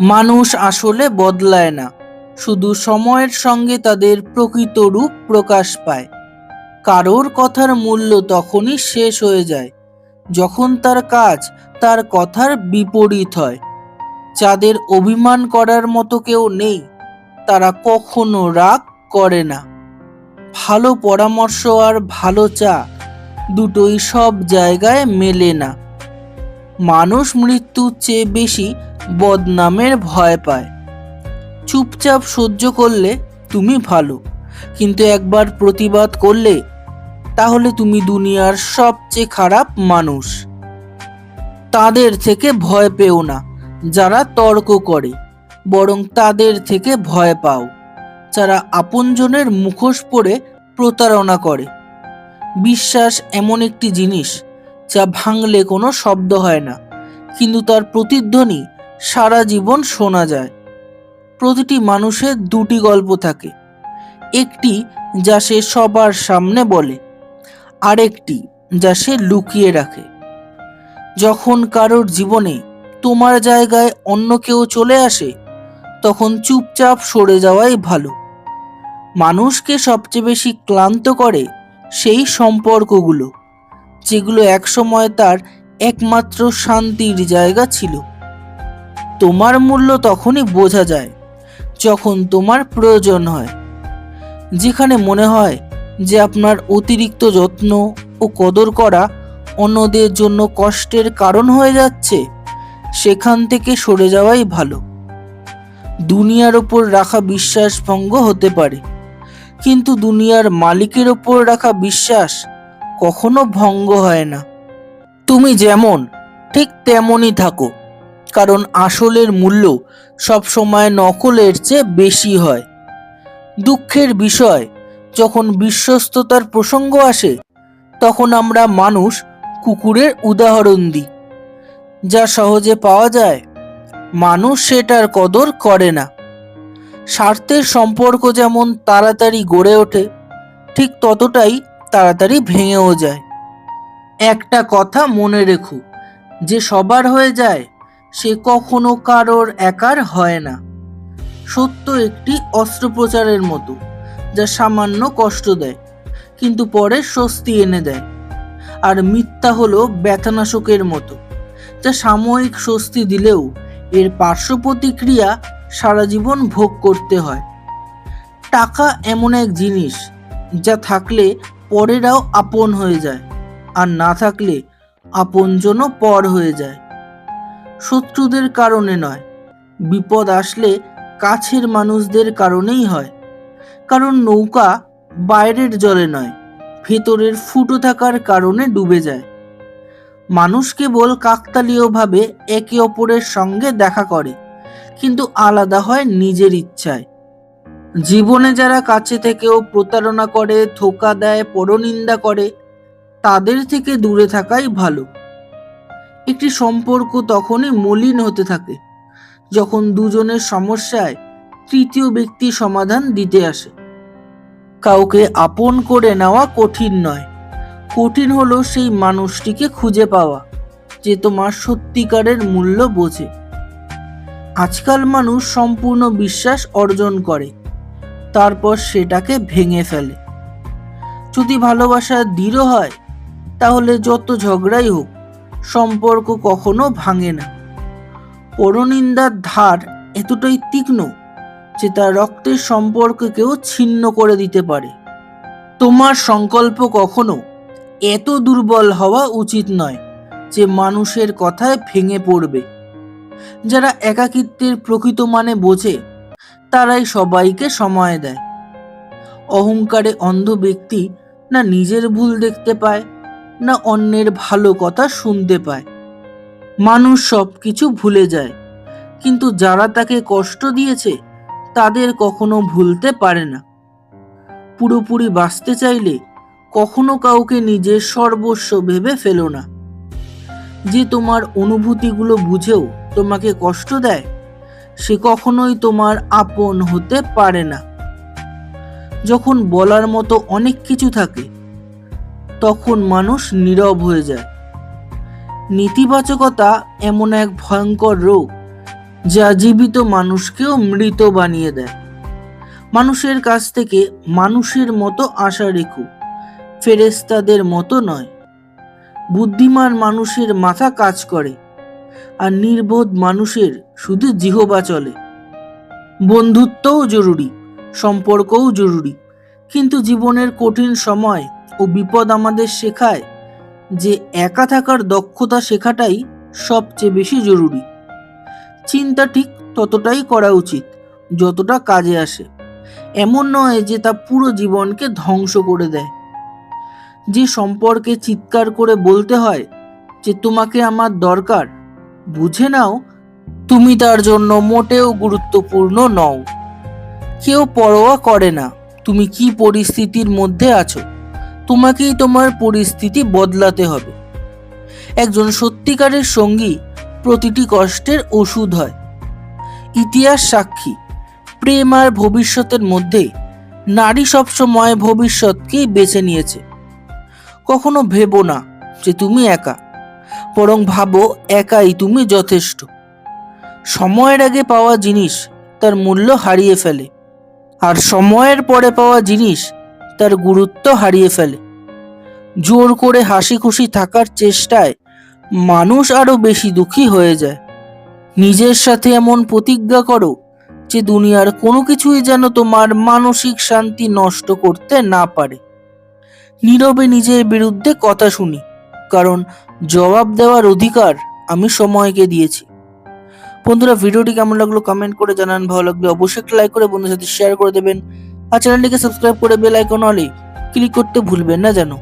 মানুষ আসলে বদলায় না, শুধু সময়ের সঙ্গে তাদের প্রকৃত রূপ প্রকাশ পায়। কারোর কথার মূল্য তখনই শেষ হয়ে যায়, যখন তার কাজ তার কথার বিপরীত হয়। যাদের অভিমান করার মতো কেউ নেই, তারা কখনো রাগ করে না। ভালো পরামর্শ আর ভালো চা দুটোই সব জায়গায় মেলে না। মানুষ মৃত্যুর চেয়ে বেশি বদনামের ভয় পায়। চুপচাপ সহ্য করলে তুমি ভালো, কিন্তু একবার প্রতিবাদ করলে তাহলে তুমি দুনিয়ার সবচেয়ে খারাপ মানুষ। তাদের থেকে ভয় পেও না, যারা তর্ক করে, বরং তাদের থেকে ভয় পাও, যারা আপনজনের মুখোশ পরে প্রতারণা করে। বিশ্বাস এমন একটি জিনিস, যা ভাঙলে কোনো শব্দ হয় না, কিন্তু তার প্রতিধ্বনি সারা জীবন শোনা যায়। প্রতিটি মানুষের দুটি গল্প থাকে। একটি যা সে সবার সামনে বলে, আরেকটি যা সে লুকিয়ে রাখে। যখন কারোর জীবনে তোমার জায়গায় অন্য কেউ চলে আসে, তখন চুপচাপ সরে যাওয়াই ভালো। মানুষকে সবচেয়ে বেশি ক্লান্ত করে সেই সম্পর্কগুলো, যেগুলো একসময় তার একমাত্র শান্তির জায়গা ছিল। তোমার মূল্য তখনই বোঝা যায় যখন তোমার প্রয়োজন হয়। যেখানে মনে হয় যে আপনার অতিরিক্ত যত্ন ও কদর করা অন্যদের জন্য কষ্টের কারণ হয়ে যাচ্ছে, সেখান থেকে সরে যাওয়াই ভালো। দুনিয়ার ওপর রাখা বিশ্বাস ভঙ্গ হতে পারে, কিন্তু দুনিয়ার মালিকের ওপর রাখা বিশ্বাস কখনো ভঙ্গ হয় না। তুমি যেমন, ঠিক তেমনই থাকো। কারণ আসলের মূল্য সবসময় নকলের চেয়ে বেশি হয়। দুঃখের বিষয়, যখন বিশ্বস্ততার প্রসঙ্গ আসে, তখন আমরা মানুষ কুকুরের উদাহরণ দিই। যা সহজে পাওয়া যায়, মানুষ সেটার কদর করে না। স্বার্থের সম্পর্ক যেমন তাড়াতাড়ি গড়ে ওঠে, ঠিক ততটাই তাড়াতাড়ি ভেঙেও যায়। একটা কথা মনে রেখো, যে সবার হয়ে যায় সে কখনো কারোর একার হয় না। সত্য একটি অস্ত্রোপচারের মতো, যা সামান্য কষ্ট দেয়, কিন্তু পরে স্বস্তি এনে দেয়। আর মিথ্যা হলো ব্যথানাশকের মতো, যা সাময়িক স্বস্তি দিলেও এর পার্শ্ব প্রতিক্রিয়া সারা জীবন ভোগ করতে হয়। টাকা এমন এক জিনিস, যা থাকলে পরেরাও আপন হয়ে যায়, আর না থাকলে আপনজনও পর হয়ে যায়। শত্রুদের কারণে নয়। বিপদ আসলে কাছের মানুষদের কারণেই হয়। কারণ নৌকা বাইরের জলে নয়, ভেতরের ফুটো থাকার কারণে ডুবে যায়। মানুষ কেবল কাকতালীয়ভাবে একে অপরের সঙ্গে দেখা করে, কিন্তু আলাদা হয় নিজের ইচ্ছায়। জীবনে যারা কাছে থেকেও প্রতারণা করে, ধোকা দেয়, পরনিন্দা করে, তাদের থেকে দূরে থাকাই ভালো। একটি সম্পর্ক তখনই মলিন হতে থাকে, যখন দুজনের সমস্যায় তৃতীয় ব্যক্তি সমাধান দিতে আসে। কাউকে আপন করে নেওয়া কঠিন নয়। কঠিন হলো সেই মানুষটিকে খুঁজে পাওয়া, যে তোমার সত্যিকারের মূল্য বোঝে। আজকাল মানুষ সম্পূর্ণ বিশ্বাস অর্জন করে, তারপর সেটাকে ভেঙে ফেলে। যদি ভালোবাসা দৃঢ় হয়, তাহলে যত ঝগড়াই হোক সম্পর্ক কখনো ভাঙে না। পরনিন্দার ধার এতটাই তীক্ষ্ণ যে তার রক্তের সম্পর্ককেও ছিন্ন করে দিতে পারে। তোমার সংকল্প কখনো এত দুর্বল হওয়া উচিত নয় যে মানুষের কথায় ভেঙে পড়বে। যারা একাকিত্বের প্রকৃত মানে বোঝে, তারাই সবাইকে সময় দেয়। অহংকারে অন্ধ ব্যক্তি না নিজের ভুল দেখতে পায় না অন্যের ভালো কথা শুনতে পায়। মানুষ সব কিছু ভুলে যায়। কিন্তু যারা তাকে কষ্ট দিয়েছে, তাদের কখনো ভুলতে পারে না। পুরোপুরি বাঁচতে চাইলে কখনো কাউকে নিজের সর্বস্ব ভেবে ফেলো না। যে তোমার অনুভূতিগুলো বুঝেও তোমাকে কষ্ট দেয়, সে কখনোই তোমার আপন হতে পারে না। যখন বলার মতো অনেক কিছু থাকে তখন মানুষ নীরব হয়ে যায়। নেতিবাচকতা এমন এক ভয়ঙ্কর রোগ, যা জীবিত মানুষকেও মৃত বানিয়ে দেয়। মানুষের কাছ থেকে মানুষের মতো আশা রেখো ফেরেস্তাদের মতো নয়। বুদ্ধিমান মানুষের মাথা কাজ করে, আর নির্বোধ মানুষের শুধু জিহবা চলে। বন্ধুত্বও জরুরি, সম্পর্কও জরুরি, কিন্তু জীবনের কঠিন সময় ও বিপদ আমাদের শেখায় যে একা থাকার দক্ষতা শেখাটাই সবচেয়ে বেশি জরুরি। চিন্তা ঠিক ততটাই করা উচিত যতটা কাজে আসে। এমন নয় যে তা পুরো জীবনকে ধ্বংস করে দেয়। যে সম্পর্কে চিৎকার করে বলতে হয় যে তোমাকে আমার দরকার, বুঝে নাও তুমি তার জন্য মোটেও গুরুত্বপূর্ণ নও। কেউ পরোয়া করে না তুমি কি পরিস্থিতির মধ্যে আছো। তোমাকেই তোমার পরিস্থিতি বদলাতে হবে। একজন সত্যিকারের সঙ্গী প্রতিটি কষ্টের ওষুধ হয়। ইতিহাস সাক্ষী, প্রেম আর ভবিষ্যতের মধ্যে নারী সবসময় ভবিষ্যৎকেই বেছে নিয়েছে। কখনো ভেবো না যে তুমি একা, বরং ভাবো একাই তুমি যথেষ্ট। সময়ের আগে পাওয়া জিনিস তার মূল্য হারিয়ে ফেলে, আর সময়ের পরে পাওয়া জিনিস তার গুরুত্ব হারিয়ে ফেলে। জোর করে হাসি খুশি থাকার চেষ্টায় মানুষ আরও বেশি দুঃখী হয়ে যায়। নিজের সাথে এমন প্রতিজ্ঞা করো যে দুনিয়ার কোনো কিছুই যেন তোমার মানসিক শান্তি নষ্ট করতে না পারে। নীরবে নিজের বিরুদ্ধে কথা শুনি, কারণ জবাব দেওয়ার অধিকার আমি সময়কে দিয়েছি। বন্ধুরা, ভিডিওটি কেমন লাগল? কমেন্ট করে জানান। ভালো লাগলে অবশ্যই লাইক করে বন্ধুদের সাথে শেয়ার করে দেবেন। আর চ্যানেলটিকে সাবস্ক্রাইব করে বেল আইকন অলে ক্লিক করতে ভুলবেন না যেন।